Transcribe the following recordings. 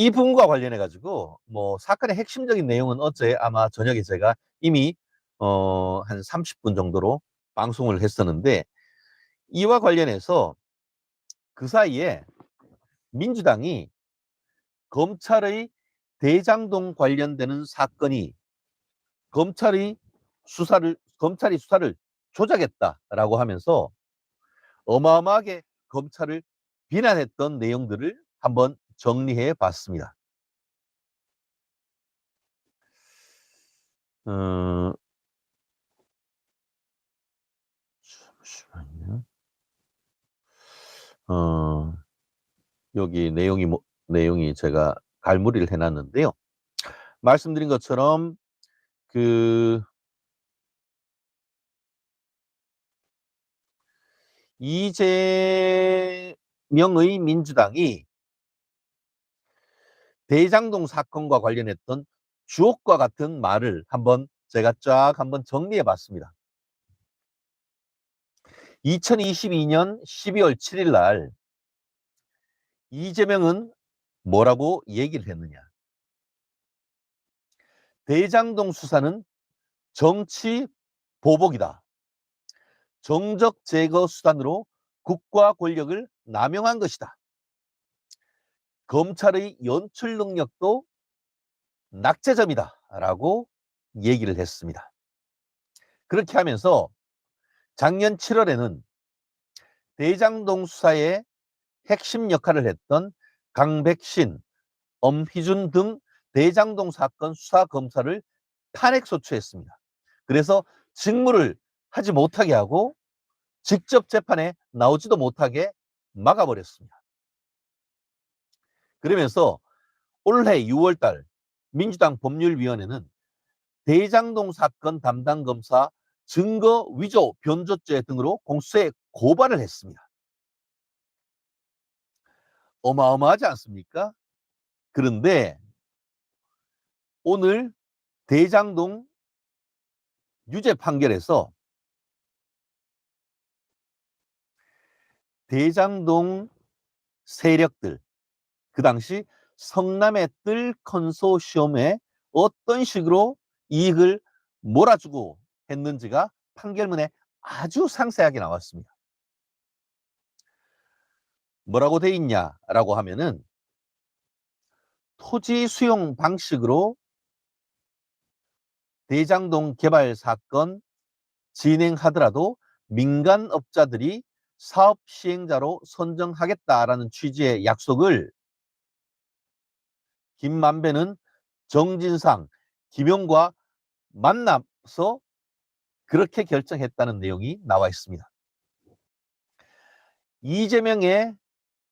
이 부분과 관련해 가지고 뭐 사건의 핵심적인 내용은 어제 아마 저녁에 제가 이미 어 한 30분 정도로 방송을 했었는데 이와 관련해서 그 사이에 민주당이 검찰의 대장동 관련되는 사건이 검찰이 수사를 검찰이 수사를 조작했다라고 하면서 어마어마하게 검찰을 비난했던 내용들을 한번 정리해 봤습니다. 어, 잠시만요. 어, 여기 내용이 뭐, 내용이 제가 갈무리를 해놨는데요. 말씀드린 것처럼 그 이재명의 민주당이 대장동 사건과 관련했던 주옥과 같은 말을 한번 제가 쫙 한번 정리해 봤습니다. 2022년 12월 7일 날 이재명은 뭐라고 얘기를 했느냐. 대장동 수사는 정치 보복이다. 정적 제거 수단으로 국가 권력을 남용한 것이다. 검찰의 연출 능력도 낙제점이다. 라고 얘기를 했습니다. 그렇게 하면서 작년 7월에는 대장동 수사의 핵심 역할을 했던 강백신, 엄희준 등 대장동 사건 수사 검사를 탄핵 소추했습니다. 그래서 직무를 하지 못하게 하고 직접 재판에 나오지도 못하게 막아버렸습니다. 그러면서 올해 6월달 민주당 법률위원회는 대장동 사건 담당 검사 증거 위조 변조죄 등으로 공수처에 고발을 했습니다. 어마어마하지 않습니까? 그런데 오늘 대장동 유죄 판결에서 대장동 세력들 그 당시 성남의 뜰 컨소시엄에 어떤 식으로 이익을 몰아주고 했는지가 판결문에 아주 상세하게 나왔습니다. 뭐라고 돼 있냐라고 하면은 토지 수용 방식으로 대장동 개발 사건 진행하더라도 민간 업자들이 사업 시행자로 선정하겠다라는 취지의 약속을 김만배는 정진상, 김용과 만나서 그렇게 결정했다는 내용이 나와 있습니다. 이재명의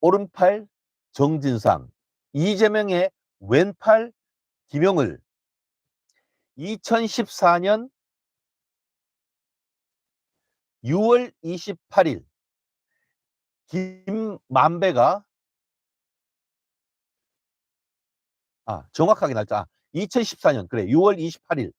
오른팔 정진상, 이재명의 왼팔 김용을 2014년 6월 28일 김만배가 아 정확하게 날짜. 2014년. 그래 6월 28일.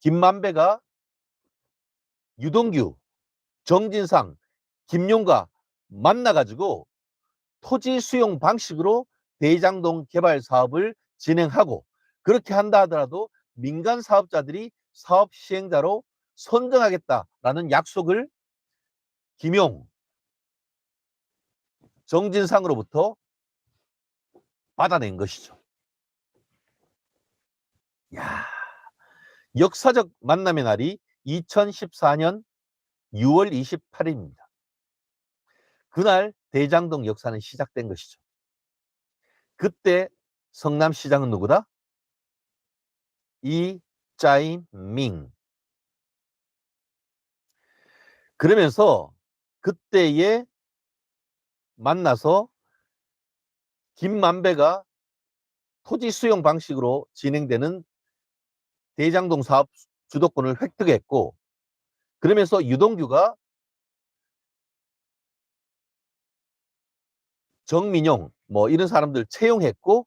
김만배가 유동규 정진상 김용과 만나가지고 토지 수용 방식으로 대장동 개발 사업을 진행하고 그렇게 한다 하더라도 민간 사업자들이 사업 시행자로 선정하겠다라는 약속을 김용, 정진상으로부터 받아낸 것이죠. 야, 역사적 만남의 날이 2014년 6월 28일입니다. 그날 대장동 역사는 시작된 것이죠. 그때 성남시장은 누구다? 이짜이밍. 그러면서 그때에 만나서 김만배가 토지 수용 방식으로 진행되는 대장동 사업 주도권을 획득했고 그러면서 유동규가 정민용 뭐 이런 사람들 채용했고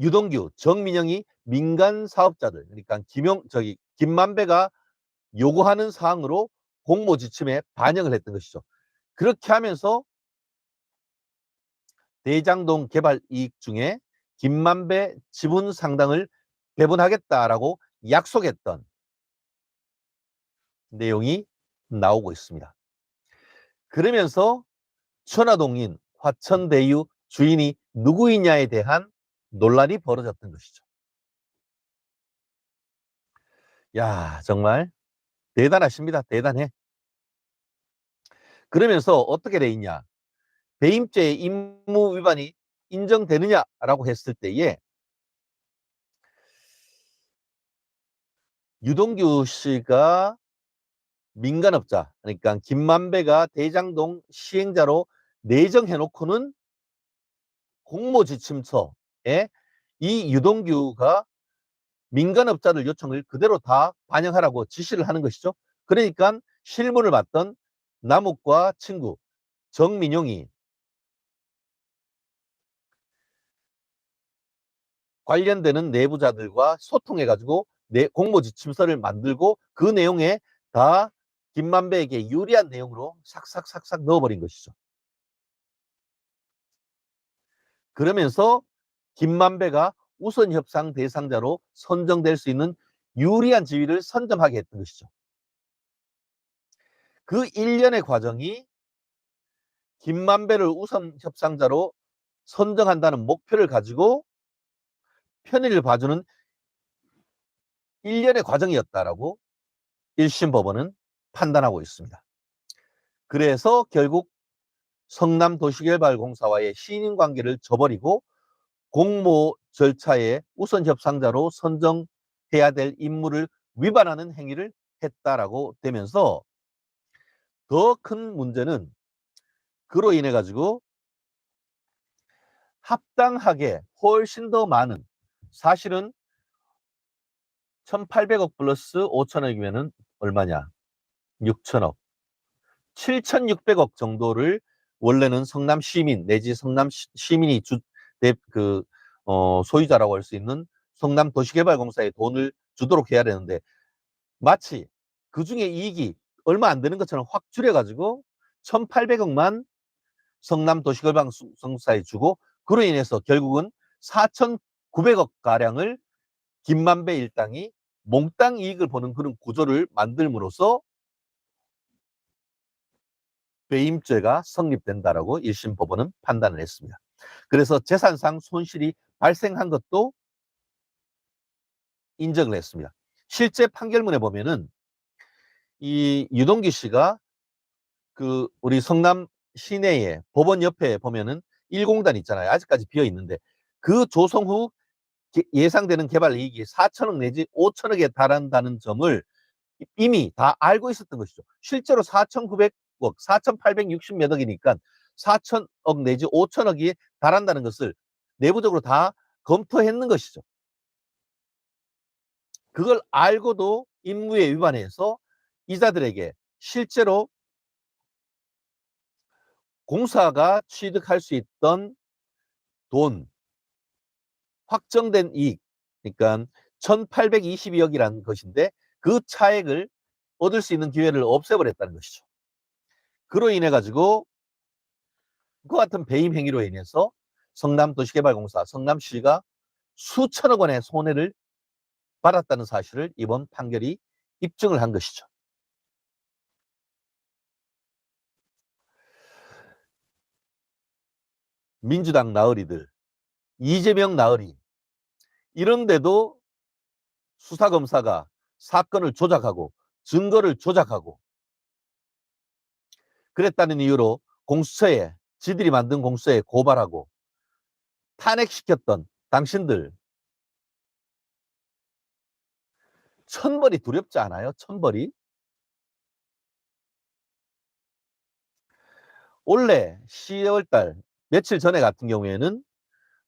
유동규, 정민영이 민간 사업자들 그러니까 김용 저기 김만배가 요구하는 사항으로 공모 지침에 반영을 했던 것이죠. 그렇게 하면서 대장동 개발 이익 중에 김만배 지분 상당을 배분하겠다라고 약속했던 내용이 나오고 있습니다. 그러면서 천화동인 화천대유 주인이 누구이냐에 대한 논란이 벌어졌던 것이죠. 야, 정말 대단하십니다. 대단해. 그러면서 어떻게 돼 있냐? 배임죄 임무 위반이 인정되느냐라고 했을 때에 유동규 씨가 민간업자, 그러니까 김만배가 대장동 시행자로 내정해놓고는 공모지침서에 이 유동규가 민간업자들 요청을 그대로 다 반영하라고 지시를 하는 것이죠. 그러니까 실무를 맡던 남욱과 친구 정민용이 관련되는 내부자들과 소통해가지고 내 공모 지침서를 만들고 그 내용에 다 김만배에게 유리한 내용으로 삭삭삭삭 넣어버린 것이죠. 그러면서 김만배가 우선 협상 대상자로 선정될 수 있는 유리한 지위를 선점하게 했던 것이죠. 그 일련의 과정이 김만배를 우선 협상자로 선정한다는 목표를 가지고 편의를 봐주는 일련의 과정이었다라고 1심 법원은 판단하고 있습니다. 그래서 결국 성남도시개발공사와의 신인 관계를 저버리고 공모 절차에 우선 협상자로 선정해야 될 임무를 위반하는 행위를 했다라고 되면서 더 큰 문제는 그로 인해 가지고 합당하게 훨씬 더 많은 사실은 1800억 플러스 5천억이면은 얼마냐? 6천억. 7600억 정도를 원래는 성남 시민 내지 성남 시- 시민이 주, 내, 그, 어, 소유자라고 할 수 있는 성남 도시개발공사에 돈을 주도록 해야 되는데 마치 그 중에 이익이 얼마 안 되는 것처럼 확 줄여가지고 1800억만 성남 도시개발공사에 주고 그로 인해서 결국은 4,900억 가량을 김만배 일당이 몽땅 이익을 보는 그런 구조를 만들므로써 배임죄가 성립된다라고 1심 법원은 판단을 했습니다. 그래서 재산상 손실이 발생한 것도 인정을 했습니다. 실제 판결문에 보면은 이 유동기 씨가 그 우리 성남 시내에 법원 옆에 보면은 1공단 있잖아요. 아직까지 비어 있는데 그 조성 후 게- 예상되는 개발 이익이 4천억 내지 5천억에 달한다는 점을 이미 다 알고 있었던 것이죠. 실제로 4,900억, 4,860몇 억이니까 4천억 내지 5천억이 달한다는 것을 내부적으로 다 검토했는 것이죠. 그걸 알고도 임무에 위반해서 이자들에게 실제로 공사가 취득할 수 있던 돈, 확정된 이익, 그러니까 1822억이라는 것인데 그 차액을 얻을 수 있는 기회를 없애버렸다는 것이죠. 그로 인해 가지고 그 같은 배임 행위로 인해서 성남도시개발공사, 성남시가 수천억 원의 손해를 받았다는 사실을 이번 판결이 입증을 한 것이죠. 민주당 나으리들, 이재명 나으리, 이런데도 수사검사가 사건을 조작하고 증거를 조작하고 그랬다는 이유로 공수처에 지들이 만든 공수처에 고발하고 탄핵시켰던 당신들 천벌이 두렵지 않아요? 천벌이? 올해 10월 달 며칠 전에 같은 경우에는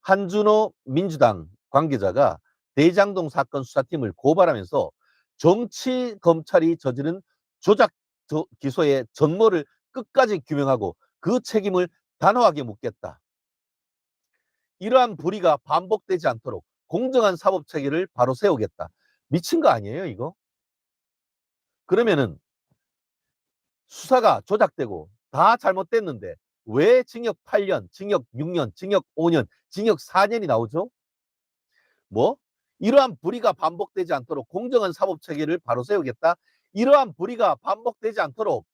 한준호 민주당 관계자가 대장동 사건 수사팀을 고발하면서 정치 검찰이 저지른 조작 저- 기소의 전모를 끝까지 규명하고 그 책임을 단호하게 묻겠다. 이러한 불의가 반복되지 않도록 공정한 사법 체계를 바로 세우겠다. 미친 거 아니에요, 이거? 그러면은 수사가 조작되고 다 잘못됐는데 왜 징역 8년, 징역 6년, 징역 5년, 징역 4년이 나오죠? 뭐? 이러한 불의가 반복되지 않도록 공정한 사법 체계를 바로 세우겠다. 이러한 불의가 반복되지 않도록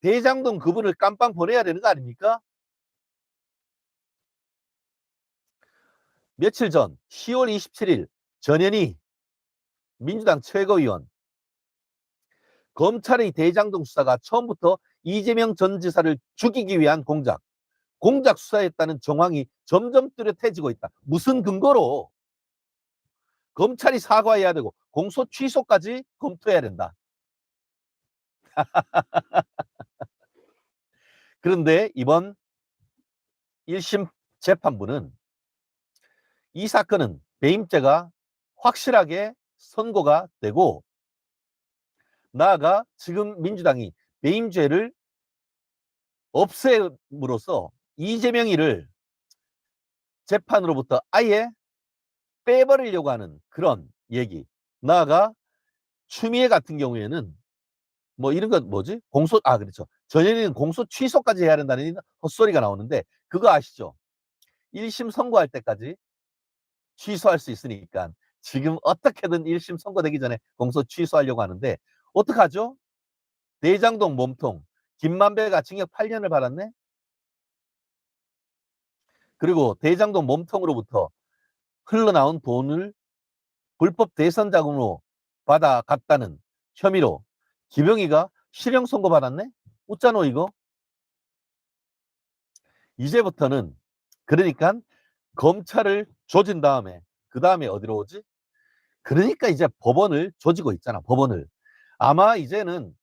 대장동 그분을 깜빵 보내야 되는 거 아닙니까? 며칠 전 10월 27일 전현희 민주당 최고위원 검찰의 대장동 수사가 처음부터 이재명 전 지사를 죽이기 위한 공작, 공작 수사했다는 정황이 점점 뚜렷해지고 있다. 무슨 근거로? 검찰이 사과해야 되고 공소 취소까지 검토해야 된다. 그런데 이번 1심 재판부는 이 사건은 배임죄가 확실하게 선고가 되고 나아가 지금 민주당이 배임죄를 없앰으로써 이재명이를 재판으로부터 아예 빼버리려고 하는 그런 얘기. 나아가 추미애 같은 경우에는 뭐 이런 건 뭐지? 공소, 아, 그렇죠. 전현희는 공소 취소까지 해야 된다는 헛소리가 나오는데 그거 아시죠? 1심 선고할 때까지 취소할 수 있으니까 지금 어떻게든 1심 선고되기 전에 공소 취소하려고 하는데 어떡하죠? 대장동 몸통 김만배가 징역 8년을 받았네? 그리고 대장동 몸통으로부터 흘러나온 돈을 불법 대선 자금으로 받아갔다는 혐의로 김영희가 실형 선고 받았네? 웃잖아 이거. 이제부터는 그러니까 검찰을 조진 다음에 그 다음에 어디로 오지? 그러니까 이제 법원을 조지고 있잖아 법원을. 아마 이제는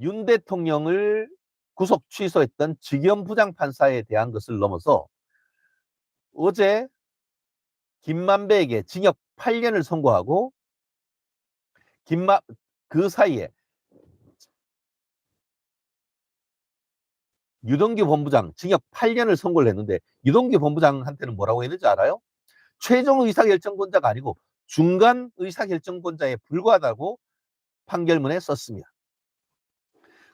윤 대통령을 구속 취소했던 직영 부장 판사에 대한 것을 넘어서 어제 김만배에게 징역 8년을 선고하고 김마 그 사이에 유동규 본부장 징역 8년을 선고를 했는데 유동규 본부장한테는 뭐라고 했는지 알아요? 최종 의사결정권자가 아니고 중간 의사결정권자에 불과하다고 판결문에 썼습니다.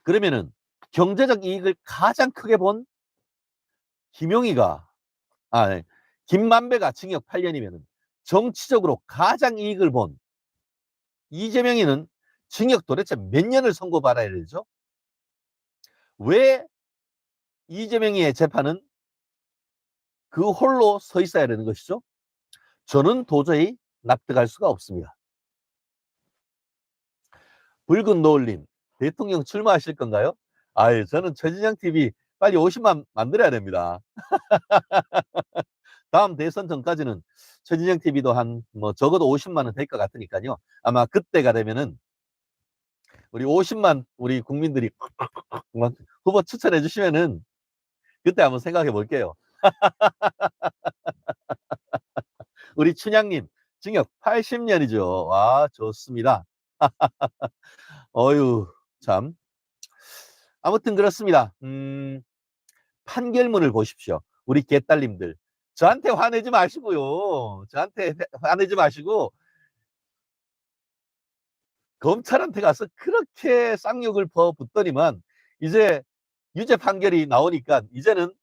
그러면은 경제적 이익을 가장 크게 본 김용희가 아 네. 김만배가 징역 8년이면은 정치적으로 가장 이익을 본 이재명이는 징역 도대체 몇 년을 선고받아야 되죠? 왜 이재명의 재판은 그 홀로 서 있어야 되는 것이죠? 저는 도저히 납득할 수가 없습니다. 붉은 노을님, 대통령 출마하실 건가요? 아유, 저는 최진영 TV 빨리 50만 만들어야 됩니다. 다음 대선 전까지는 최진영 TV도 한 뭐 적어도 50만은 될것 같으니까요. 아마 그때가 되면은 우리 50만 우리 국민들이 후보 추천해 주시면은 그때 한번 생각해 볼게요. 우리 춘향님 징역 80년이죠. 와 좋습니다. 어유 참 아무튼 그렇습니다. 음, 판결문을 보십시오. 우리 개딸님들 저한테 화내지 마시고요. 저한테 화내지 마시고 검찰한테 가서 그렇게 쌍욕을 퍼붓더니만 이제 유죄 판결이 나오니까 이제는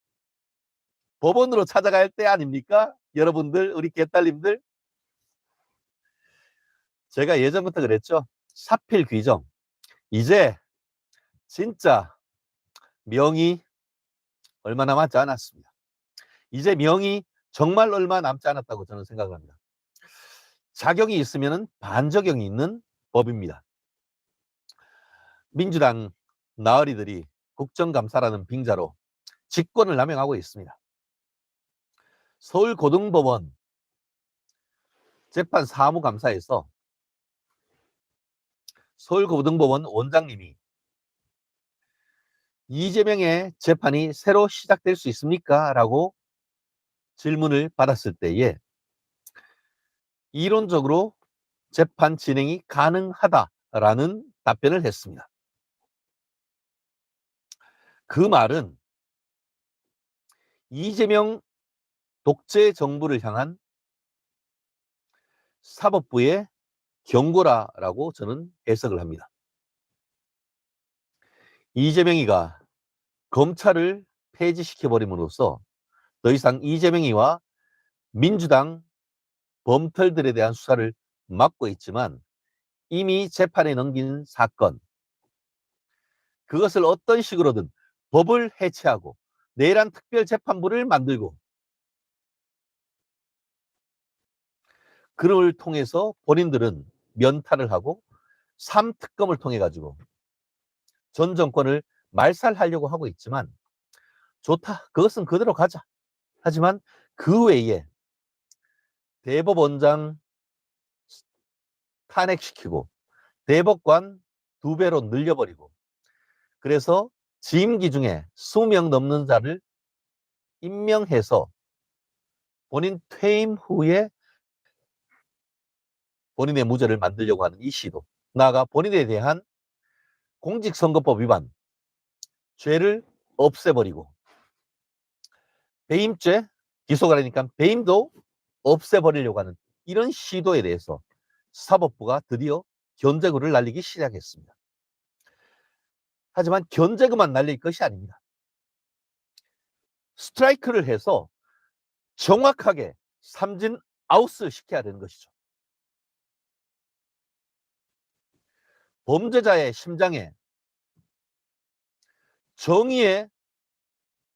법원으로 찾아갈 때 아닙니까? 여러분들, 우리 개딸님들. 제가 예전부터 그랬죠. 사필 귀정. 이제 진짜 명이 얼마 남았지 않았습니다. 이제 명이 정말 얼마 남지 않았다고 저는 생각합니다. 자격이 있으면 반적용이 있는 법입니다. 민주당 나으리들이 국정감사라는 빙자로 직권을 남용하고 있습니다. 서울고등법원 재판 사무감사에서 서울고등법원 원장님이 이재명의 재판이 새로 시작될 수 있습니까? 라고 질문을 받았을 때에 이론적으로 재판 진행이 가능하다라는 답변을 했습니다. 그 말은 이재명 독재 정부를 향한 사법부의 경고라라고 저는 해석을 합니다. 이재명이가 검찰을 폐지시켜버림으로써 더 이상 이재명이와 민주당 범털들에 대한 수사를 막고 있지만 이미 재판에 넘긴 사건 그것을 어떤 식으로든 법을 해체하고 내란 특별재판부를 만들고 그를 통해서 본인들은 면탈을 하고 삼특검을 통해 가지고 전 정권을 말살하려고 하고 있지만 좋다. 그것은 그대로 가자. 하지만 그 외에 대법원장 탄핵시키고 대법관 두 배로 늘려버리고 그래서 지임기 중에 수명 넘는 자를 임명해서 본인 퇴임 후에 본인의 무죄를 만들려고 하는 이 시도 나아가 본인에 대한 공직선거법 위반 죄를 없애버리고 배임죄 기소가 되니까 배임도 없애버리려고 하는 이런 시도에 대해서 사법부가 드디어 견제구를 날리기 시작했습니다. 하지만 견제구만 날릴 것이 아닙니다. 스트라이크를 해서 정확하게 삼진 아웃을 시켜야 되는 것이죠. 범죄자의 심장에 정의의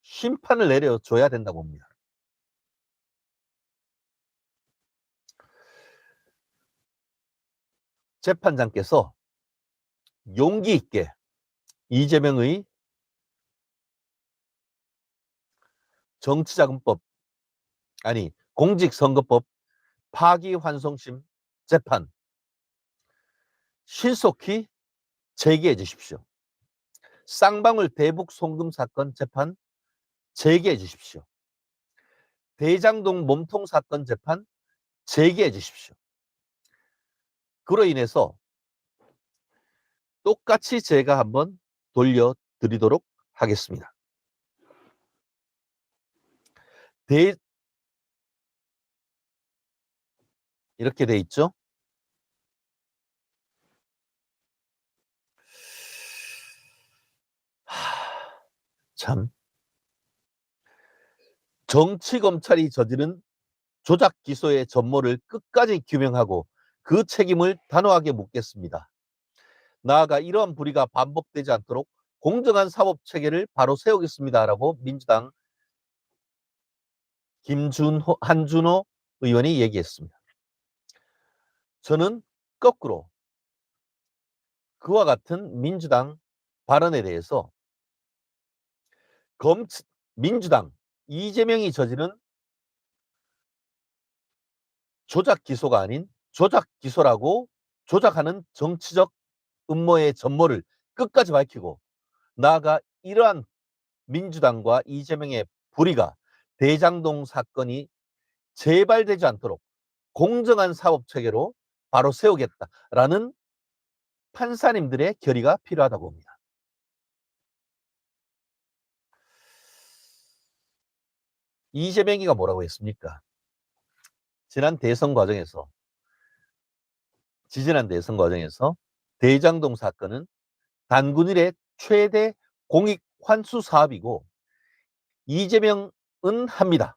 심판을 내려줘야 된다고 봅니다. 재판장께서 용기 있게 이재명의 정치자금법 아니 공직선거법 파기환송심 재판 신속히 재개해 주십시오. 쌍방울 대북 송금 사건 재판 재개해 주십시오. 대장동 몸통 사건 재판 재개해 주십시오. 그로 인해서 똑같이 제가 한번 돌려드리도록 하겠습니다. 대 이렇게 돼 있죠. 하, 참 정치 검찰이 저지른 조작 기소의 전모를 끝까지 규명하고 그 책임을 단호하게 묻겠습니다. 나아가 이러한 불의가 반복되지 않도록 공정한 사법 체계를 바로 세우겠습니다라고 민주당 김준호 한준호 의원이 얘기했습니다. 저는 거꾸로 그와 같은 민주당 발언에 대해서 검 민주당 이재명이 저지른 조작 기소가 아닌 조작 기소라고 조작하는 정치적 음모의 전모를 끝까지 밝히고 나아가 이러한 민주당과 이재명의 불의가 대장동 사건이 재발되지 않도록 공정한 사법 체계로 바로 세우겠다라는 판사님들의 결의가 필요하다고 봅니다. 이재명이가 뭐라고 했습니까? 지난 대선 과정에서 지지난 대선 과정에서 대장동 사건은 단군일의 최대 공익 환수 사업이고 이재명은 합니다.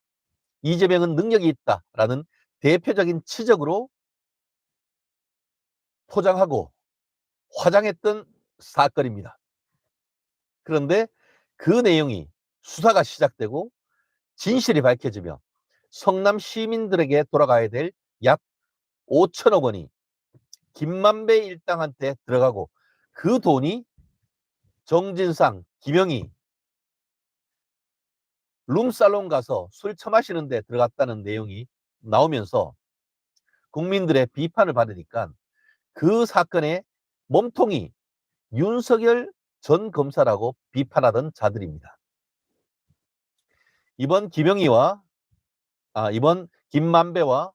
이재명은 능력이 있다라는 대표적인 치적으로 포장하고 화장했던 사건입니다. 그런데 그 내용이 수사가 시작되고 진실이 밝혀지며 성남 시민들에게 돌아가야 될 약 5천억 원이 김만배 일당한테 들어가고 그 돈이 정진상, 김영희 룸살롱 가서 술 처마시는데 들어갔다는 내용이 나오면서 국민들의 비판을 받으니까 그 사건의 몸통이 윤석열 전 검사라고 비판하던 자들입니다. 이번 김영희와 아, 이번 김만배와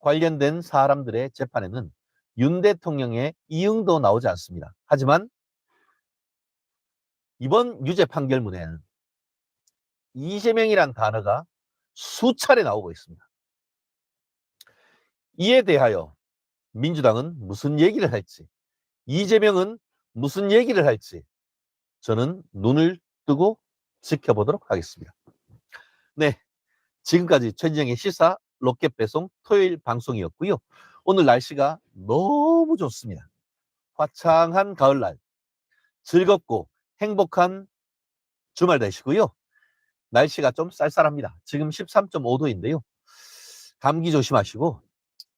관련된 사람들의 재판에는 윤 대통령의 이응도 나오지 않습니다. 하지만 이번 유죄 판결문에는 이재명이란 단어가 수차례 나오고 있습니다. 이에 대하여 민주당은 무슨 얘기를 할지, 이재명은 무슨 얘기를 할지 저는 눈을 뜨고 지켜보도록 하겠습니다. 네. 지금까지 최진영의 시사 로켓 배송 토요일 방송이었고요. 오늘 날씨가 너무 좋습니다. 화창한 가을날, 즐겁고 행복한 주말 되시고요. 날씨가 좀 쌀쌀합니다. 지금 13.5도인데요. 감기 조심하시고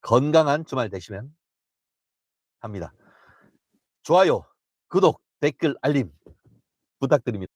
건강한 주말 되시면 합니다. 좋아요, 구독, 댓글, 알림 부탁드립니다.